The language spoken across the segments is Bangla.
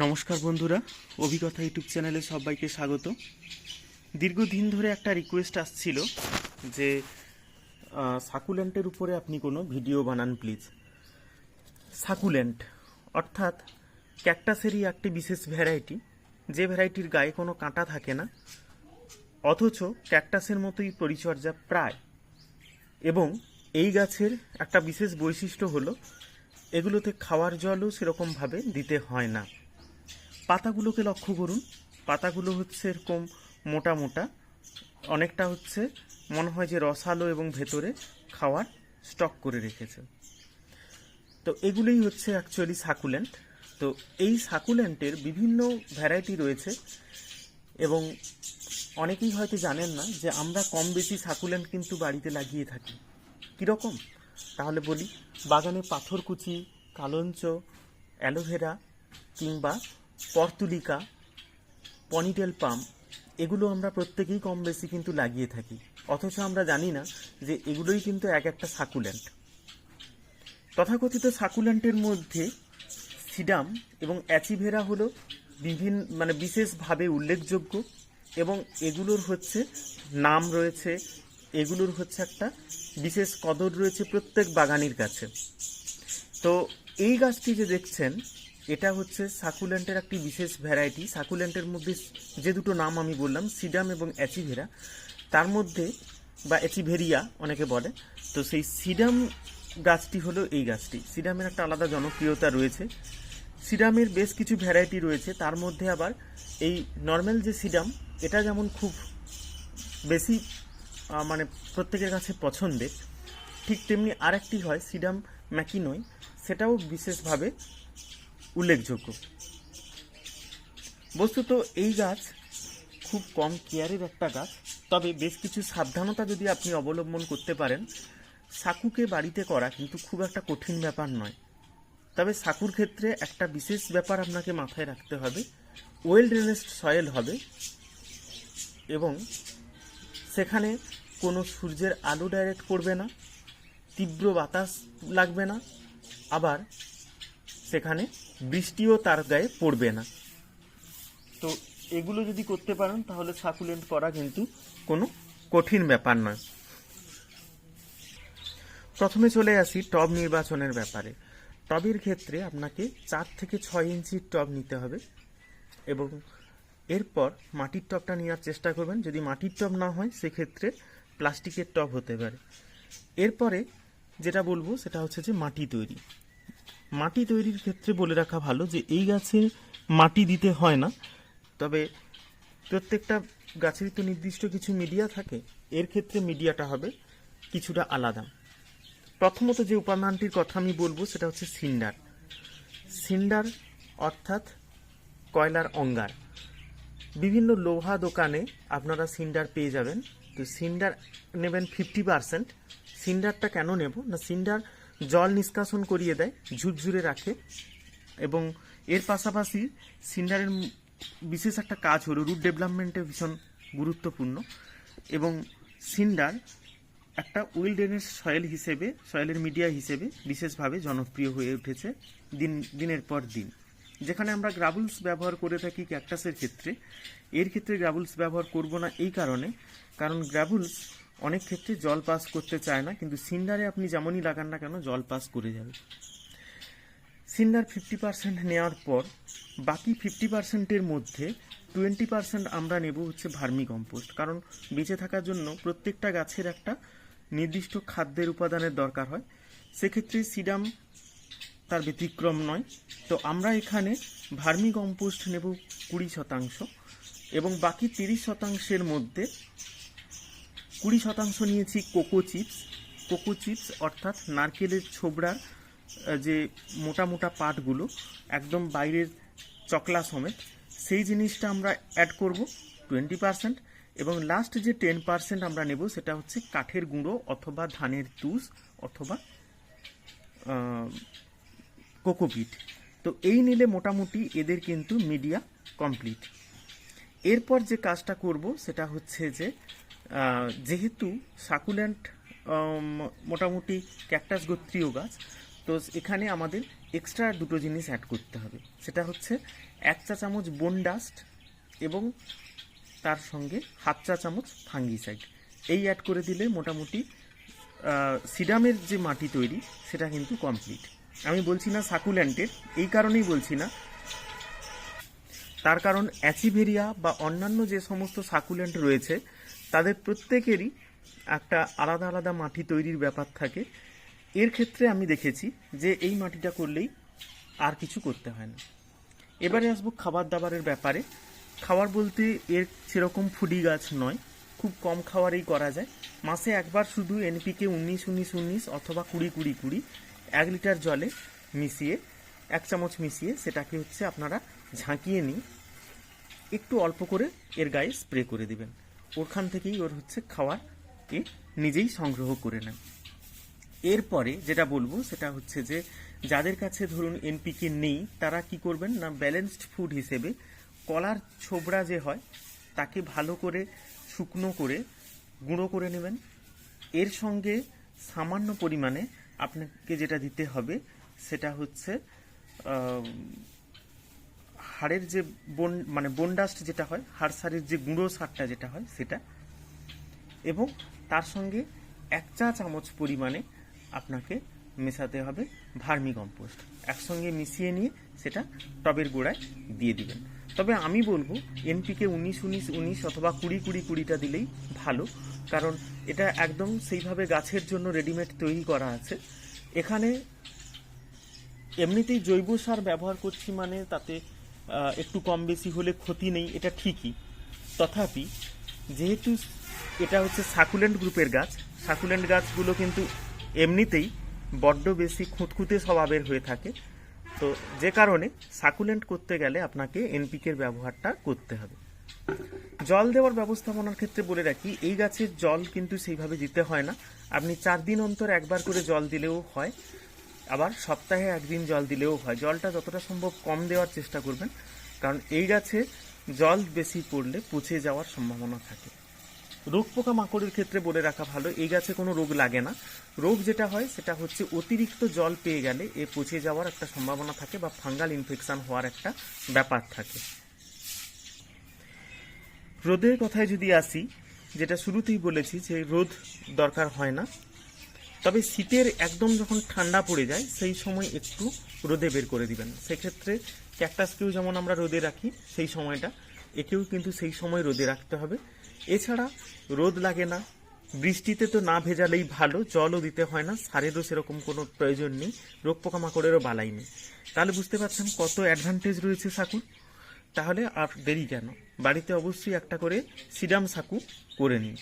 নমস্কার বন্ধুরা, অভিজ্ঞতা ইউটিউব চ্যানেলে সবাইকে স্বাগত। দীর্ঘদিন ধরে একটা রিকোয়েস্ট আসছিল যে সাকুল্যান্টের উপরে আপনি কোনো ভিডিও বানান প্লিজ। সাকুল্যান্ট, অর্থাৎ ক্যাকটাসেরই একটি বিশেষ ভ্যারাইটি যে ভ্যারাইটির গায়ে কোনো কাঁটা থাকে না, অথচ ক্যাকটাসের মতোই পরিচর্যা প্রায়। এবং এই গাছের একটা বিশেষ বৈশিষ্ট্য হলো, এগুলোতে খাওয়ার জলও সেরকমভাবে দিতে হয় না। পাতাগুলোকে লক্ষ্য করুন। পাতাগুলো হচ্ছে এরকম মোটা মোটা। অনেকটা হচ্ছে মনে হয় যে রসালো এবং ভেতরে খাওয়ার স্টক করে রেখেছে। তো এগুলোই হচ্ছে অ্যাকচুয়ালি সাকুল্যান্ট। তো এই সাকুল্যান্টের বিভিন্ন ভ্যারাইটি রয়েছে এবং অনেকেই হয়তো জানেন না যে আমরা কম বেশি সাকুল্যান্ট কিন্তু বাড়িতে লাগিয়ে থাকি। কীরকম তাহলে বলি, বাগানে পাথরকুচি, কালঞ্চ, অ্যালোভেরা কিংবা পর্তুলিকা, পনিটেল পাম, এগুলো আমরা প্রত্যেকেই কম বেশি কিন্তু লাগিয়ে থাকি। অথচ আমরা জানি না যে এগুলোই কিন্তু এক একটা সাকুল্যান্ট। তথাকথিত সাকুল্যান্টের মধ্যে সিডাম এবং অ্যাচিভেরা হলো বিভিন্ন মানে বিশেষভাবে উল্লেখযোগ্য এবং এগুলোর হচ্ছে নাম রয়েছে, এগুলোর হচ্ছে একটা বিশেষ কদর রয়েছে প্রত্যেক বাগানির কাছে তো এই গাছটি যে দেখছেন এটা হচ্ছে সাকুল্যান্টের একটি বিশেষ ভ্যারাইটি। সাকুল্যান্টের মধ্যে যে দুটো নাম আমি বললাম, সিডাম এবং অ্যাচিভেরা। তার মধ্যে, বা অ্যাচিভেরিয়া অনেকে বলে, তো সেই সিডাম গাছটি হলো এই গাছটি। সিডামের একটা আলাদা জনপ্রিয়তা রয়েছে। সিডামের বেশ কিছু ভ্যারাইটি রয়েছে। তার মধ্যে আবার এই নর্মাল যে সিডাম, এটা যেমন খুব বেশি মানে প্রত্যেকের কাছে পছন্দের, ঠিক তেমনি আরেকটি হয় সিডাম ম্যাকিনই সেটাও বিশেষভাবে উল্লেখযোগ্য। বস্তুত এই গাছ খুব কম কেয়ারের একটা গাছ, তবে বেশ কিছু সাবধানতা যদি আপনি অবলম্বন করতে পারেন, সাকুকে বাড়িতে করা কিন্তু খুব একটা কঠিন ব্যাপার নয়। তবে সাকুর ক্ষেত্রে একটা বিশেষ ব্যাপার আপনাকে মাথায় রাখতে হবে, ওয়েল ড্রেনেসড সয়েল হবে এবং সেখানে কোনো সূর্যের আলো ডাইরেক্ট পড়বে না, তীব্র বাতাস লাগবে না, আবার সেখানে বৃষ্টিও তার গায়ে পড়বে না। তো এগুলো যদি করতে পারেন, তাহলে সাকুলেন্ট করা কিন্তু কোনো কঠিন ব্যাপার নয়। প্রথমে চলে আসি টব নির্বাচনের ব্যাপারে। টবের ক্ষেত্রে আপনাকে চার থেকে ছয় ইঞ্চির টব নিতে হবে এবং এরপর মাটির টবটা নেওয়ার চেষ্টা করবেন। যদি মাটির টব না হয়, সেক্ষেত্রে প্লাস্টিকের টব হতে পারে। এরপরে যেটা বলব, সেটা হচ্ছে যে মাটি তৈরি। মাটি তৈরির ক্ষেত্রে বলে রাখা ভালো যে এই গাছে মাটি দিতে হয় না। তবে প্রত্যেকটা গাছেরই তো নির্দিষ্ট কিছু মিডিয়া থাকে। এর ক্ষেত্রে মিডিয়াটা হবে কিছুটা আলাদা। প্রথমত যে উপাদানটির কথা আমি বলব সেটা হচ্ছে সিন্ডার। সিন্ডার অর্থাৎ কয়লার অঙ্গার। বিভিন্ন লোহা দোকানে আপনারা সিন্ডার পেয়ে যাবেন। তো সিন্ডার নেবেন ফিফটি পার্সেন্ট সিন্ডারটা কেন নেব? না, সিন্ডার জল নিষ্কাশন করিয়ে দেয়, ঝুরঝুরে রাখে এবং এর পাশাপাশি সিন্ডারের বিশেষ একটা কাজ হলো রুট ডেভেলপমেন্টে ভীষণ গুরুত্বপূর্ণ এবং সিন্ডার একটা উইল ড্রেনেজ সয়েল হিসেবে, সয়েলের মিডিয়া হিসেবে বিশেষভাবে জনপ্রিয় হয়ে উঠেছে দিন, দিনের পর দিন। যেখানে আমরা গ্রাবুলস ব্যবহার করে থাকি ক্যাকটাসের ক্ষেত্রে। এর ক্ষেত্রে গ্রাবুলস ব্যবহার করব না এই কারণে, কারণ গ্রাবুলস অনেক ক্ষেত্রে জল পাস করতে চায় না, কিন্তু সিন্ডারে আপনি যেমনই লাগান না কেন, জল পাস করে যাবে। সিন্ডার ফিফটি পার্সেন্ট নেওয়ার পর, বাকি ফিফটি পার্সেন্টের মধ্যে টোয়েন্টি পার্সেন্ট আমরা নেব হচ্ছে ভার্মি কম্পোস্ট। কারণ বেঁচে থাকার জন্য প্রত্যেকটা গাছের একটা নির্দিষ্ট খাদ্যের উপাদানের দরকার হয়। সেক্ষেত্রে সিডাম তার ব্যতিক্রম নয়। তো আমরা এখানে ভার্মি কম্পোস্ট নেব কুড়ি শতাংশ এবং বাকি তিরিশ শতাংশের মধ্যে কুড়ি শতাংশ নিয়েছি কোকো চিপস। কোকো চিপস অর্থাৎ নারকেলের ছোবড়ার যে মোটা মোটা পাটগুলো, একদম বাইরের চকলা সমেত, সেই জিনিসটা আমরা অ্যাড করব টোয়েন্টি পার্সেন্ট এবং লাস্ট যে টেন পার্সেন্ট আমরা নেব সেটা হচ্ছে কাঠের গুঁড়ো অথবা ধানের তুষ অথবা কোকোপিট তো এই নিলে মোটামুটি এদের কিন্তু মিডিয়া কমপ্লিট এরপর যে কাজটা করব সেটা হচ্ছে যে যেহেতু সাকুল্যান্ট মোটামুটি ক্যাকটাস গোত্রীয় গাছ, তো এখানে আমাদের এক্সট্রা দুটো জিনিস অ্যাড করতে হবে। সেটা হচ্ছে এক চা চামচ বোন ডাস্ট এবং তার সঙ্গে হাফ চা চামচ ফাঙ্গিসাইড এই অ্যাড করে দিলে মোটামুটি সিডামের যে মাটি তৈরি, সেটা কিন্তু কমপ্লিট আমি বলছি না সাকুল্যান্টের, এই কারণেই বলছি না। তার কারণ অ্যাচিভেরিয়া বা অন্যান্য যে সমস্ত সাকুল্যান্ট রয়েছে তাদের প্রত্যেকেরই একটা আলাদা আলাদা মাটি তৈরির ব্যাপার থাকে। এর ক্ষেত্রে আমি দেখেছি যে এই মাটিটা করলেই আর কিছু করতে হয় না। এবারে আসব খাবার দাবারের ব্যাপারে। খাবার বলতে এর সেরকম ফুডি গাছ নয়, খুব কম খাওয়ারেই করা যায়। মাসে একবার শুধু এনপিকে উনিশ উনিশ উনিশ অথবা কুড়ি কুড়ি কুড়ি এক লিটার জলে মিশিয়ে, এক চামচ মিশিয়ে সেটাকে হচ্ছে আপনারা ঝাঁকিয়ে নিয়ে একটু অল্প করে এর গায়ে স্প্রে করে দিবেন। ওখান থেকেই ওর হচ্ছে খাওয়ার এ নিজেই সংগ্রহ করে নেন এরপরে যেটা বলব সেটা হচ্ছে যে যাদের কাছে ধরুন এনপিকে নেই, তারা কি করবেন না ব্যালেন্সড ফুড হিসেবে কলার ছোবড়া যে হয়, তাকে ভালো করে শুকনো করে গুঁড়ো করে নেবেন। এর সঙ্গে সামান্য পরিমাণে আপনাকে যেটা দিতে হবে সেটা হচ্ছে হাড়ের যে বন মানে বনডাস্ট যেটা হয়, হাড় সারের যে গুঁড়ো সারটা যেটা হয়, সেটা। এবং তার সঙ্গে এক চা চামচ পরিমাণে আপনাকে মেশাতে হবে ভার্মি কম্পোস্ট। একসঙ্গে মিশিয়ে নিয়ে সেটা টবের গোড়ায় দিয়ে দিবেন। তবে আমি বলব এনপিকে উনিশ উনিশ উনিশ অথবা কুড়ি কুড়ি, কুড়িটা দিলেই ভালো। কারণ এটা একদম সেইভাবে গাছের জন্য রেডিমেড তৈরি করা আছে। এখানে এমনিতেই জৈব সার ব্যবহার করছি মানে তাতে একটু কম বেশি হলে ক্ষতি নেই, এটা ঠিকই। তথাপি যেহেতু এটা হচ্ছে সাকুলেন্ট গ্রুপের গাছ, সাকুলেন্ট গাছগুলো কিন্তু এমনিতেই বড্ড বেশি খুঁতখুঁতে স্বভাবের হয়ে থাকে। তো যে কারণে সাকুলেন্ট করতে গেলে আপনাকে এনপিকের ব্যবহারটা করতে হবে। জল দেওয়ার ব্যবস্থাপনার ক্ষেত্রে বলে রাখি, এই গাছের জল কিন্তু সেইভাবে দিতে হয় না। আপনি চার দিন অন্তর একবার করে জল দিলেও হয়। আবার সপ্তাহে একদিন জল দিলেও হয়। জলটা যতটা সম্ভব কম দেওয়ার চেষ্টা করবেন, কারণ এই গাছে জল বেশি পড়লে পচে যাওয়ার সম্ভাবনা থাকে। রোগ পোকা মাকড়ের ক্ষেত্রে বলে রাখা ভালো, এই গাছে কোনো রোগ লাগে না। রোগ যেটা হয়, সেটা হচ্ছে অতিরিক্ত জল পেয়ে গেলে এ পচে যাওয়ার একটা সম্ভাবনা থাকে বা ফাঙ্গাল ইনফেকশন হওয়ার একটা ব্যাপার থাকে। রোদের কথায় যদি আসি, যেটা শুরুতেই বলেছি যে রোদ দরকার হয় না তবে শীতের একদম যখন ঠান্ডা পড়ে যায়, সেই সময় একটু রোদে বের করে দিবেন। সেক্ষেত্রে ক্যাকটাসকেও যেমন আমরা রোদে রাখি, সেই সময়টা। একেও কিন্তু সেই সময় রোদে রাখতে হবে। এছাড়া রোদ লাগে না। বৃষ্টিতে তো না ভেজালেই ভালো, জলও দিতে হয় না, সারেরও সেরকম কোনো প্রয়োজন নেই, রোগ পোকামাকড়েরও বালাই নেই। তাহলে বুঝতে পারছেন কত অ্যাডভান্টেজ রয়েছে সাকুর তাহলে আর দেরি কেন? বাড়িতে অবশ্যই একটা করে সিডাম সাকু করে নিন।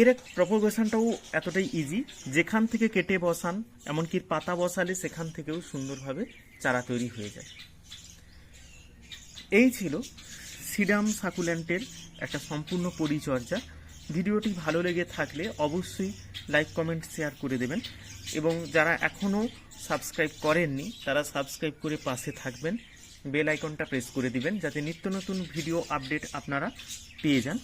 এর এক প্রপোগেশনটাও এতটাই ইজি যেখান থেকে কেটে বসান, এমনকি পাতা বসালে সেখান থেকেও সুন্দরভাবে চারা তৈরি হয়ে যায়। এই ছিল সিডাম সাকুল্যান্টের একটা সম্পূর্ণ পরিচর্যা। ভিডিওটি ভালো লেগে থাকলে অবশ্যই লাইক, কমেন্ট, শেয়ার করে দেবেন। এবং যারা এখনও সাবস্ক্রাইব করেননি, তারা সাবস্ক্রাইব করে পাশে থাকবেন। বেল আইকনটা প্রেস করে দিবেন, যাতে নিত্য নতুন ভিডিও আপডেট আপনারা পেয়ে যান।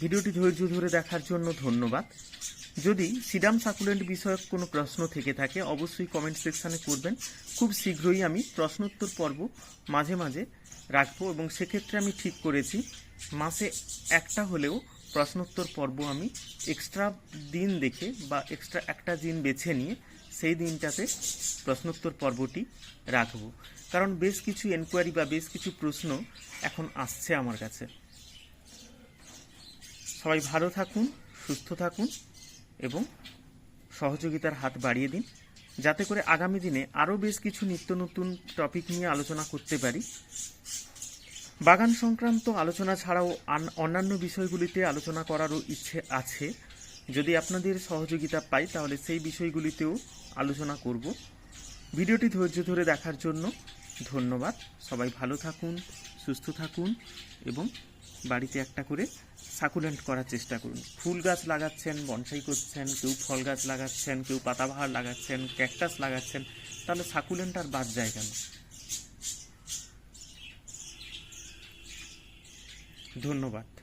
ভিডিওটি ধৈর্য ধরে দেখার জন্য ধন্যবাদ। যদি সিডাম সাকুলেন্ট বিষয়ক কোনো প্রশ্ন থেকে থাকে, অবশ্যই কমেন্ট সেকশানে করবেন। খুব শীঘ্রই আমি প্রশ্নোত্তর পর্ব মাঝে মাঝে রাখব এবং সেক্ষেত্রে আমি ঠিক করেছি। মাসে একটা হলেও প্রশ্নোত্তর পর্ব আমি এক্সট্রা দিন দেখে বা এক্সট্রা একটা দিন বেছে নিয়ে সেই দিনটাতে প্রশ্নোত্তর পর্বটি রাখব। কারণ বেশ কিছু এনকোয়ারি বা বেশ কিছু প্রশ্ন এখন আসছে আমার কাছে। সবাই ভালো থাকুন, সুস্থ থাকুন এবং সহযোগিতার হাত বাড়িয়ে দিন। যাতে করে আগামী দিনে আরও বেশ কিছু নিত্য নতুন টপিক নিয়ে আলোচনা করতে পারি। বাগান সংক্রান্ত আলোচনা ছাড়াও অন্যান্য বিষয়গুলিতে আলোচনা করারও ইচ্ছে আছে। যদি আপনাদের সহযোগিতা পাই, তাহলে সেই বিষয়গুলিতেও আলোচনা করব। ভিডিওটি ধৈর্য ধরে দেখার জন্য ধন্যবাদ। সবাই ভালো থাকুন। সুস্থ থাকুন এবং বাড়িতে একটা করে সাকুলেন্ট করার চেষ্টা করুন। ফুল গাছ লাগাচ্ছেন, বনসাই করছেন, কেউ ফল গাছ লাগাচ্ছেন, কেউ পাতাবাহার লাগাচ্ছেন, ক্যাকটাস লাগাচ্ছেন, তাহলে সাকুলেন্ট আর বাদ যায় কেন? ধন্যবাদ।